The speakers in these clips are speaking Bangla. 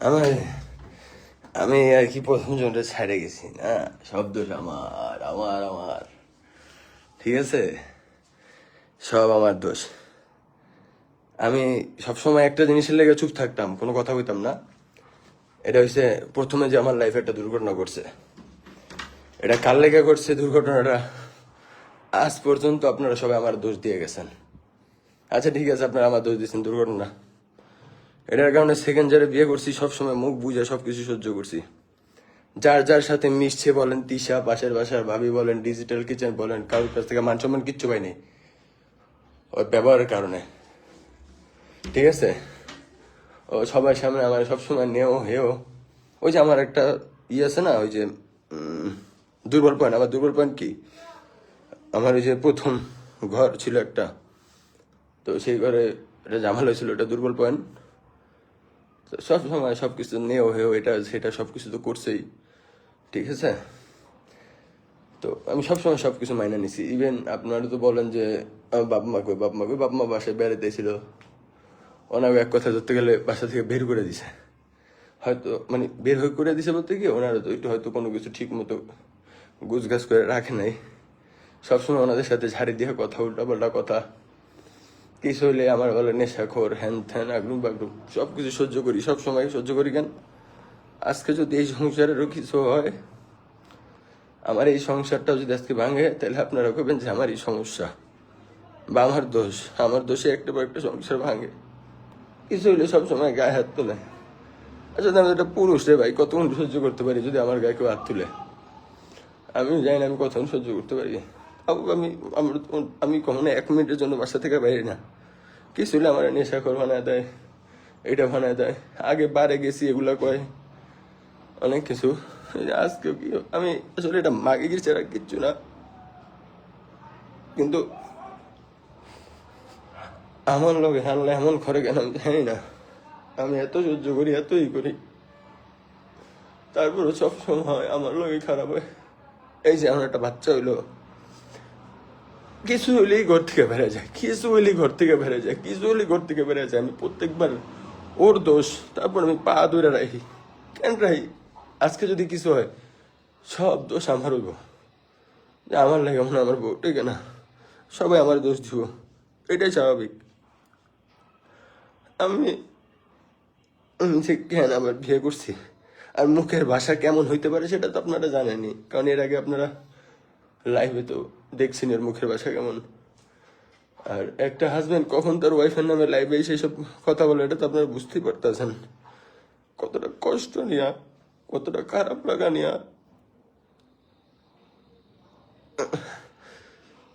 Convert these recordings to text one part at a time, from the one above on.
আমার আমি আর কি প্রথম জনটা ছাড়ে গেছি, না? সব দোষ আমার আমার আমার। ঠিক আছে? সব আমার দোষ। আমি সবসময় একটা জিনিসের লেগে চুপ থাকতাম, কোনো কথা বলতাম না। এটা হচ্ছে প্রথমে যে আমার লাইফে একটা দুর্ঘটনা ঘটছে। এটা কার লেগে ঘটছে দুর্ঘটনাটা? আজ পর্যন্ত আপনারা সবাই আমার দোষ দিয়ে গেছেন। আচ্ছা ঠিক আছে, আপনারা আমার দোষ দিয়েছেন দুর্ঘটনা। এটার কারণে সেকেন্ড যারে বিয়ে করছি, সবসময় মুখ বুঝে সবকিছু সহ্য করছি। যার যার সাথে মিশছে বলেন, তিশা, পাশের বাসার ভাবি বলেন ডিজিটাল কিচেন বলেন, কারোর কাছ থেকে মান সম্মান কিচ্ছু পাইনি। ওই ব্যবহারের কারণে। ঠিক আছে? ও সবার সামনে আমার সবসময় নেও, হেও। ওই যে আমার একটা ই আছে না, ওই যে দুর্বল পয়েন্ট আমার দুর্বল পয়েন্ট কি? আমার ওই যে প্রথম ঘর ছিল একটা। তো সেই ঘরে এটা জামাল হয়েছিল এটা দুর্বল পয়েন্ট তো সব সময় সব কিছু নেও হেও, এটা, সেটা সব কিছু তো করছেই। ঠিক আছে? তো আমি সবসময় সব কিছু মাইনে নিছি। ইভেন আপনারা তো বলেন যে, আমার বাপ মা কই, বাপ মা কই, বাপ মা বাসায় বেড়াতে ছিল ওনাকে এক কথা ধরতে গেলে বাসা থেকে বের করে দিছে। হয়তো মানে বের হয়ে করে দিছে বলতে কি, ওনারা তো একটু হয়তো কোনো কিছু ঠিক মতো গুছগাছ করে রাখে নাই। সবসময় ওনাদের সাথে ঝাড়ি দিয়ে কথা উল্টা পাল্টা কথা। কিছু হইলে আমার বলে, নেশাখোর, হ্যান ত্যান, আগরুম বাগরুম সব কিছু সহ্য করি সব সময় সহ্য করি কেন? আজকে যদি এই সংসারেরও কিছু হয়, আমার এই সংসারটা যদি আজকে ভাঙে, তাহলে আপনারা কবেন যে আমার এই সমস্যা বা আমার দোষ। আমার দোষে একটা পর একটা সংসার ভাঙে। কিছু হইলে সবসময় গায়ে হাত তোলে। আচ্ছা আমি একটা পুরুষ রে ভাই কতক্ষণ সহ্য করতে পারি যদি আমার গায়ে কেউ হাত তুলে? আমি জানি না আমি কতক্ষণ সহ্য করতে পারি। আমি আমি কখনো এক মিনিটের জন্য বাসা থেকে বাইরে না। কিছু হলে আমার নেশাখর বানায় দেয়, এটা বানায় দেয়। আগে বারে গেছি, এগুলা কয়। অনেক কিছু। আজকে কি, আমি আসলে এটা মাগে গেছি, আর কিচ্ছু না। কিন্তু আমার লোক হানলে এমন ঘরে কেন জানি না। আমি এত সহ্য করি, এতই করি। তারপরে সব সময় আমার লোকই খারাপ হয়। এই যে আমার একটা বাচ্চা হইল। কিছু হইলেই ঘর থেকে বেড়ে যায়, কিছু হইলেই ঘর থেকে বেড়ে যায়, কিছু হইলেই ঘর থেকে বেড়ে যায়। আমি প্রত্যেকবার ওর দোষ, তারপর আমি পা ধরে রাখি, কেন রাখি? আজকে যদি কিছু হয়, সব দোষ আমার হইব। যে আমার লাগে মনে আমার বউ ঠিক না, সবাই আমার দোষ দিব। এটাই স্বাভাবিক। আমি আমি যে কেন আবার বিয়ে করছি? আর মুখের ভাষা কেমন হইতে পারে সেটা তো আপনারা জানেনই, কারণ এর আগে আপনারা লাইভে তো দেখছেন এর মুখের ভাষা কেমন। আর একটা হাজব্যান্ড কখন তার ওয়াইফের নামে লাইভে এসে সব কথা বলে, এটা তো আপনারা বুঝতেই পারতেছেন। কতটা কষ্ট নিয়া, কতটা খারাপ লাগা নিয়া।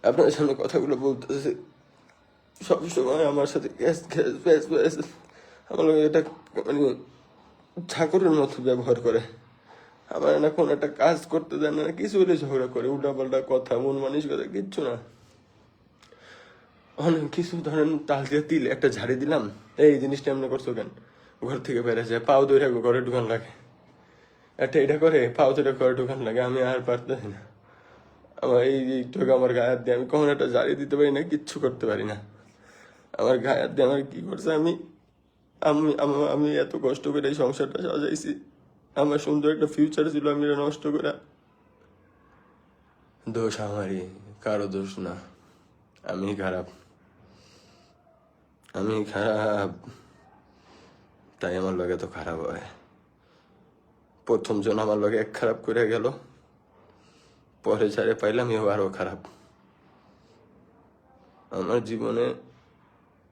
আপনার সামনে কথাগুলো বলতেছে। সবসময় আমার সাথে গ্যাস গ্যাস আমার এটা মানে ঠাকুরের মতো ব্যবহার করে। আমার না কোনো একটা কাজ করতে দেয় না, কিছু হলে ঝগড়া করে, উল্টাপাল্টা কথা, মন মানিস কথা, কিচ্ছু না। অনেক কিছু, ধরেন তাল দিয়ে তিল, একটা ঝাড়ি দিলাম, এই জিনিসটা এমনি করছ কেন? ঘর থেকে বেড়ে যায়, পাও দৌড়ে ঘরে ঢুকান লাগে। একটা এটা করে, পাও দৌড়ে ঘরে ঢুকান লাগে, আমি আর পারতেছি না। আমার এই এইটুকু আমার গায়ে হাত দিয়ে আমি কখন একটা ঝাড়ি দিতে পারি না, কিচ্ছু করতে পারি না। আমার গায়ে হাত দিয়ে আমার কি করছে? আমি আমি আমি এত কষ্ট করে এই সংসারটা সাজাইছি। আমার সুন্দর একটা ফিউচার ছিল, আমি এটা নষ্ট করে। দোষ আমারই, কারও দোষ না। আমি খারাপ। আমি খারাপ। তাই আমার লগে তো খারাপ হয়। প্রথম জন আমার লগে এক খারাপ করে গেল। পরে যারে পাইলাম, এও আরও খারাপ। আমার জীবনে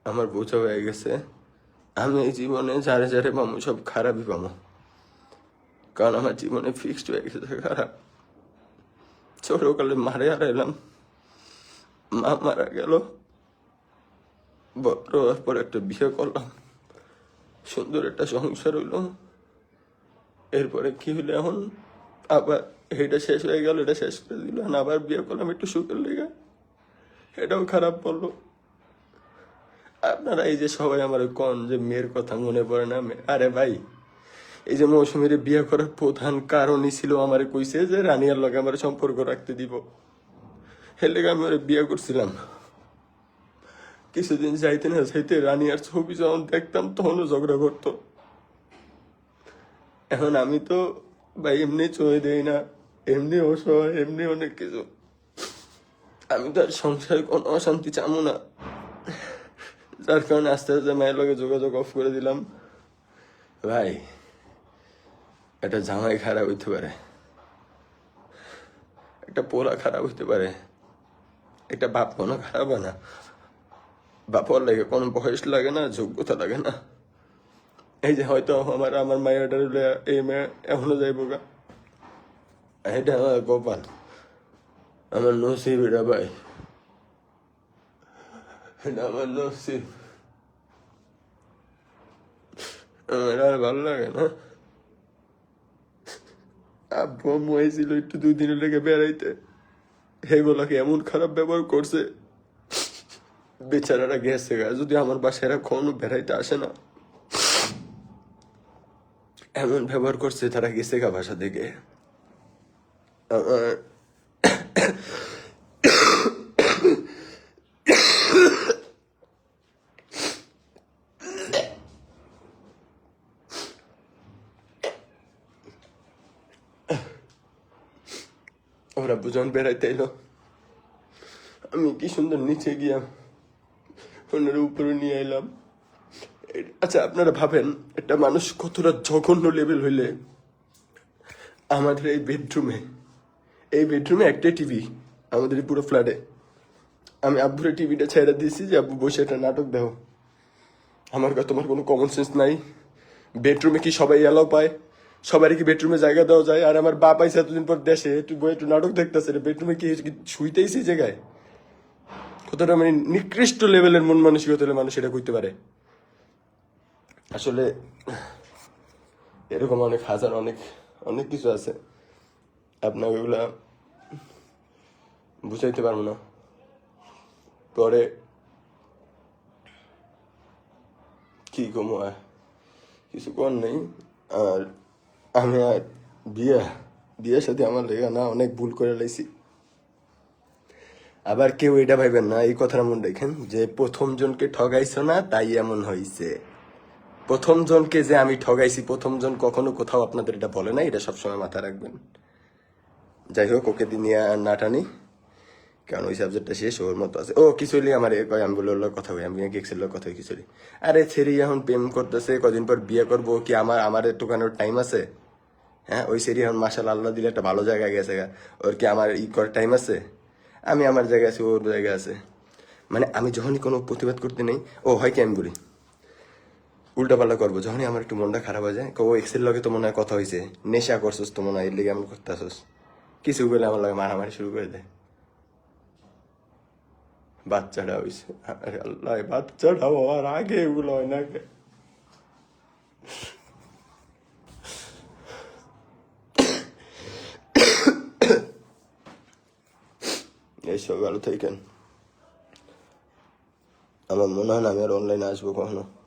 আমার বোঝা হয়ে গেছে, আমি জীবনে যারে যারে পাবো সব খারাপই পাবো কারণ আমার জীবনে ফিক্সড হয়ে গেছে খারাপ ছোটকালে মারে আর এলাম। মা মারা গেল। বড় হওয়ার পর একটা বিয়ে করলাম। সুন্দর একটা সংসার হইল। এরপরে কি হইল এখন? আবার এটা শেষ হয়ে গেল, এটা শেষ করে দিল। আবার বিয়ে করলাম একটু সুখের লেগে। এটাও খারাপ বলল। আপনারা এই যে সবাই আমার কন যে মেয়ের কথা মনে পড়ে না? আরে ভাই এই যে মৌসুমীর বিয়ে করার প্রধান কারণই ছিল আমার কইছে যে রানিয়ার লগে আমার সম্পর্ক রাখতে দিব। লেগে আমি ওরে বিয়ে করছিলাম। কিছুদিন যাইতে না যাইতে রানিয়ার ছবি যখন দেখতাম তখনও ঝগড়া করতো। এখন আমি তো ভাই এমনি চয়ে দেই না, এমনি অসহায়, এমনি অনেক কিছু। আমি তো আর সংসারে কোনো অশান্তি চামো না। যার কারণে আস্তে আস্তে মায়ের লগে যোগাযোগ অফ করে দিলাম। ভাই একটা জামাই খারাপ হইতে পারে। একটা পোলা খারাপ হইতে পারে। একটা বাপ কোনো খারাপ হয় না। বাপর লাগে কোনো বয়স লাগে না, যোগ্যতা লাগে না। এই যে হয়তো আমার আমার মায়েরটা এই মেয়ে, এখনও যাইব গা। এটা আমার কপাল আমার নসিব এটা ভাই। এটা আমার নসিব। আমার ভালো লাগে না। আব্বু হয়েছিল একটু দুই দিনের লেগে বেড়াইতে। এগুলাকে এমন খারাপ ব্যবহার করছে। বেচারারা গেছে যদি আমার বাসায় এরা কখনো বেড়াইতে আসে না। এমন ব্যবহার করছে তারা গেছে গা বাসা থেকে। আমার ওরা বুঝন বেড়াইতে এলো। আমি কি সুন্দর নিচে গিয়া ওনার উপরে নিয়ে এলাম। আচ্ছা আপনারা ভাবেন, একটা মানুষ কতটা জঘন্য লেভেল হইলে আমাদের এই বেডরুমে এই বেডরুমে একটাই টিভি আমাদের পুরো ফ্ল্যাটে আমি আব্বুরে টিভিটা ছেড়ে দিয়েছি যে, আব্বু, বসে একটা নাটক দেখো। আমার কাছে তোমার কোনো কমন সেন্স নাই। বেডরুমে কি সবাই এলাও পায়? সবারই কি বেডরুমে জায়গা দেওয়া যায়? আর আমার বাপ আইসে এতদিন পর দেশে একটু বই একটু নাটক দেখতেছে বেডরুমে কি শুইতেই সেই জায়গায়? কতটা মানে নিকৃষ্ট লেভেলের মন মানসিকতা হলে মানুষ এটা করতে পারে। আসলে, এরকম অনেক, হাজার অনেক অনেক কিছু আছে। আপনাকে ওগুলা বুঝাইতে পারব না। পরে কি কমো কিছু কর নেই। আর আমি আর বিয়ে, বিয়ের সাথে আমার লেগে না অনেক ভুল করে লাইছি। আবার কেউ এটা ভাইবেন না, এই কথাটা মনে দেখেন, যে প্রথম জনকে ঠগাইছো না, তাই এমন হয়েছে প্রথম জনকে যে আমি ঠগাইছি, প্রথম জন কখনো কোথাও আপনাদের এটা বলে না এটা সবসময় মাথায় রাখবেন। যাই হোক, ওকে দিয়ে নিয়ে আর না টানি, কারণ ওই সাবজেক্টটা শেষ, ওর মতো আছে। ও কিছুলি আমার এ কয়, আমি বলে ওর লগে কথা হই আমি গেছিল কথা কিছুলি আরে, ছেড়ে এখন প্রেম করতেছে, কদিন পর বিয়ে করব, কি আমার আমার একটুখানি টাইম আছে? হ্যাঁ ওই সেরি এখন মাসাল আল্লাহ দিলে একটা ভালো জায়গায় গেছে গা। ওর কি আমার ই করার টাইম আছে? আমি আমার জায়গায় আছি ওর জায়গায় আছে। মানে আমি যখনই কোনো প্রতিবাদ করতে নেই, ও হয় কি আমি বলি? উল্টাপাল্টা করব। যখনই আমার একটু মনটা খারাপ হয়ে যায় ও এক্সের লগে তো মনে হয় কথা হয়েছে নেশা করছিস তো মনে হয়, এর লেগে এমন করতে আসিস কিছু বলে আমার লাগে মারামারি শুরু করে দেয় বাচ্চাটা হয়েছে আল্লাহ বাচ্চাটা হওয়ার আগে এগুলো হয় না কে? এইসব ভালো থাকেন আমার মনে হয় না আমি আর